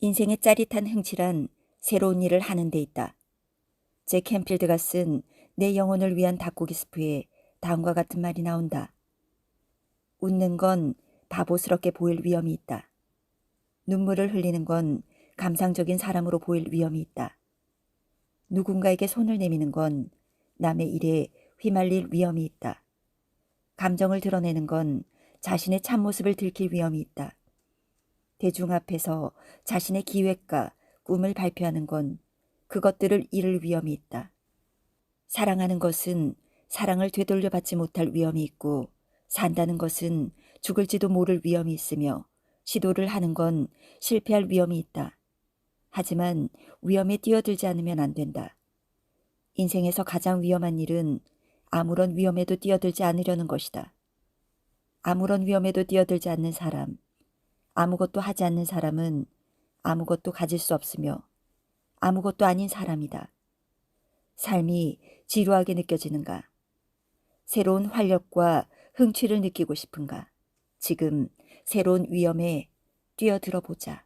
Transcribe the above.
인생의 짜릿한 흥치란 새로운 일을 하는 데 있다. 제 캠필드가 쓴 내 영혼을 위한 닭고기 스프에 다음과 같은 말이 나온다. 웃는 건 바보스럽게 보일 위험이 있다. 눈물을 흘리는 건 감상적인 사람으로 보일 위험이 있다. 누군가에게 손을 내미는 건 남의 일에 휘말릴 위험이 있다. 감정을 드러내는 건 자신의 참모습을 들킬 위험이 있다. 대중 앞에서 자신의 기획과 꿈을 발표하는 건 그것들을 잃을 위험이 있다. 사랑하는 것은 사랑을 되돌려 받지 못할 위험이 있고 산다는 것은 죽을지도 모를 위험이 있으며 시도를 하는 건 실패할 위험이 있다. 하지만 위험에 뛰어들지 않으면 안 된다. 인생에서 가장 위험한 일은 아무런 위험에도 뛰어들지 않으려는 것이다. 아무런 위험에도 뛰어들지 않는 사람, 아무것도 하지 않는 사람은 아무것도 가질 수 없으며 아무것도 아닌 사람이다. 삶이 지루하게 느껴지는가? 새로운 활력과 흥취를 느끼고 싶은가? 지금 새로운 위험에 뛰어들어 보자.